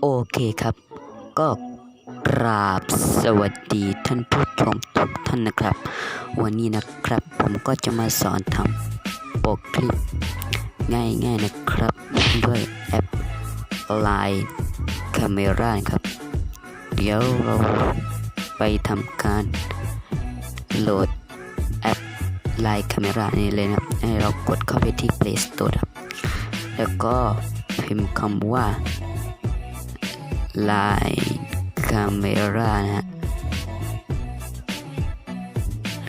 โอเคครับ ก็กราบสวัสดีท่านผู้ชมทุกท่านนะครับ วันนี้นะครับผมก็จะมาสอนทำโปรคลิป ง่ายๆนะครับ ด้วยแอป Line Camera ครับ เดี๋ยวเราไปทำการโหลดแอป Line Camera นี่เลยนะครับ ให้เรากดเข้าไปที่ Play Store ครับ แล้วก็พิมพ์คำว่า Line Camera นะฮะ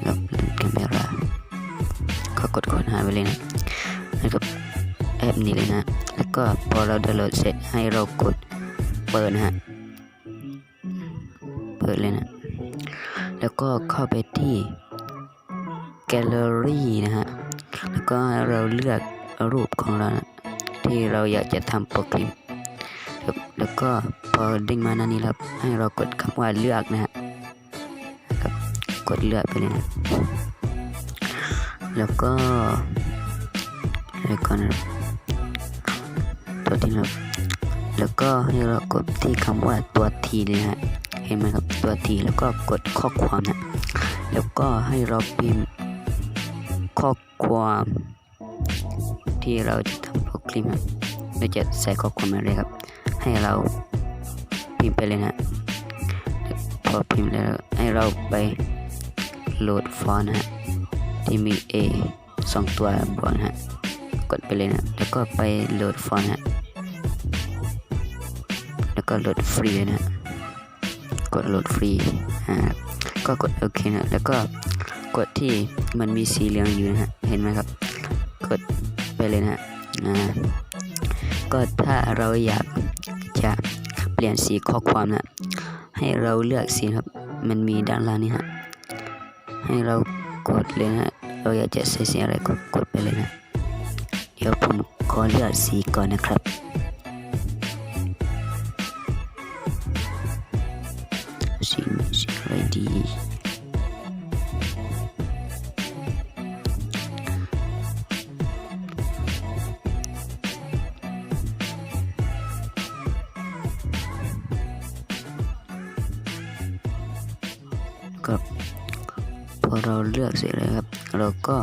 แล้ว Line Camera ก็กดค้นหาไปเลยนะแล้วก็แอปนี้เลยนะ แล้วก็พอเราดาวน์โหลดเสร็จให้เรากดเปิดนะฮะ เปิดเลยนะ แล้วก็เข้าไปที่ Gallery นะฮะ แล้วก็เราเลือกรูปของเรานะที่เราอยากจะทำโปรแกรม ครับ แล้วก็พอเด้งมาหน้านี้ครับ ให้เรากดคำว่าเลือกนะฮะครับ กดเลือกไปเลยนะแล้วก็ไรก่อนครับตัวที่ครับ แล้วก็ให้เรากดที่คำว่าตัวทีเลยนะฮะ เห็นไหมครับตัวทีแล้วก็กดข้อความนะ แล้วก็ให้เราพิมพ์ข้อความที่เราจะทำโปรแกรม เราจะใส่ข้อความอะไรครับ ให้เราพิมพ์ไปเลยนะพอพิมพ์แล้วให้เราไปโหลดฟอนต์นะฮะที่มี A สองตัวบวกนะฮะกดไปเลยนะแล้วก็ไปโหลดฟอนต์ฮะแล้วก็โหลดฟรีนะกดโหลดฟรีอ่าก็กดโอเคนะแล้วก็กดที่มันมีสีเหลืองอยู่นะฮะเห็นไหมครับ กดไปเลยนะฮะอ่า ก็ถ้าเราอยากจะเปลี่ยนสีข้อความนะให้เราเลือกสีครับ มันมีด้านล่างนี่ฮะให้เรากดเลยนะเราอยากจะใส่สีอะไรก็กดไปเลยนะ เดี๋ยวผมขอเลือกสีก่อนนะครับ ก็พอเราเลือกเสร็จแล้วครับ เราก็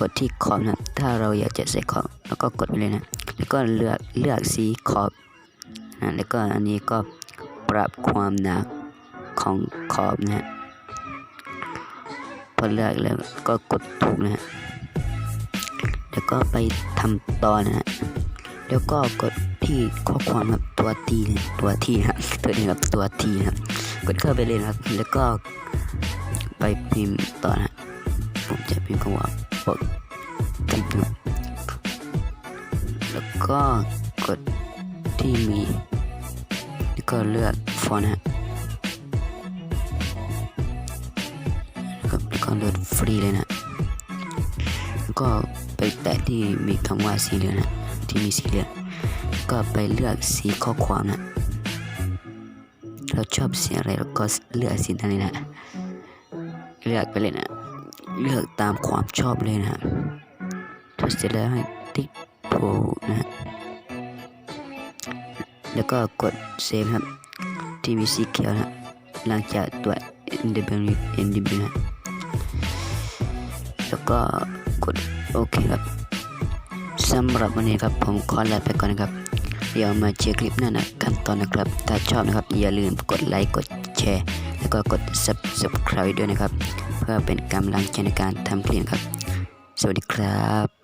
กดที่ขอบนะถ้าเราอยากจะใส่ขอบแล้วก็กดไปเลยนะ แล้วก็เลือกเลือกสีขอบนะแล้วก็อันนี้ก็ปรับความหนาของขอบนะฮะพอเลือกแล้วก็กดถูกนะฮะแล้วก็ไปทำต่อนะฮะแล้วก็กดที่ข้อความครับตัวทีตัวทีครับตัวนี้ครับตัวทีครับกดเข้าไปเลยนะครับ แล้วก็ ไปพิมพ์ต่อนะฮะผมจะพิมพ์คำว่าปกตินะครับแล้วก็กดที่มีแล้วก็เลือกฟอนต์ฮะแล้วก็เลือกฟรีเลยนะ แล้วก็ไปแตะที่มีคำว่าสีเหลืองนะที่มีสีเหลืองก็ไปเลือกสีข้อความนะ เราชอบสีอะไรเราก็เลือกสีนั้นเลยนะ ลือกไปเลยนะเลือกตามความชอบเลยนะฮะถ้าเสร็จแล้วให้ติ๊กถูกนะฮะแล้วก็กดเซฟครับที่มีสีเขียวนะหลังจากตัว NW NDB นะแล้วก็กดโอเคครับสำหรับวันนี้ครับผมขอลาไปก่อนนะครับเดี๋ยวมาเจอคลิปหน้านะกันตอนนะครับ ถ้าชอบนะครับอย่าลืมกดไลค์กดแชร์ ก็กด subscribe ด้วยนะครับ เพื่อเป็นกำลังใจในการทำคลิปครับ สวัสดีครับ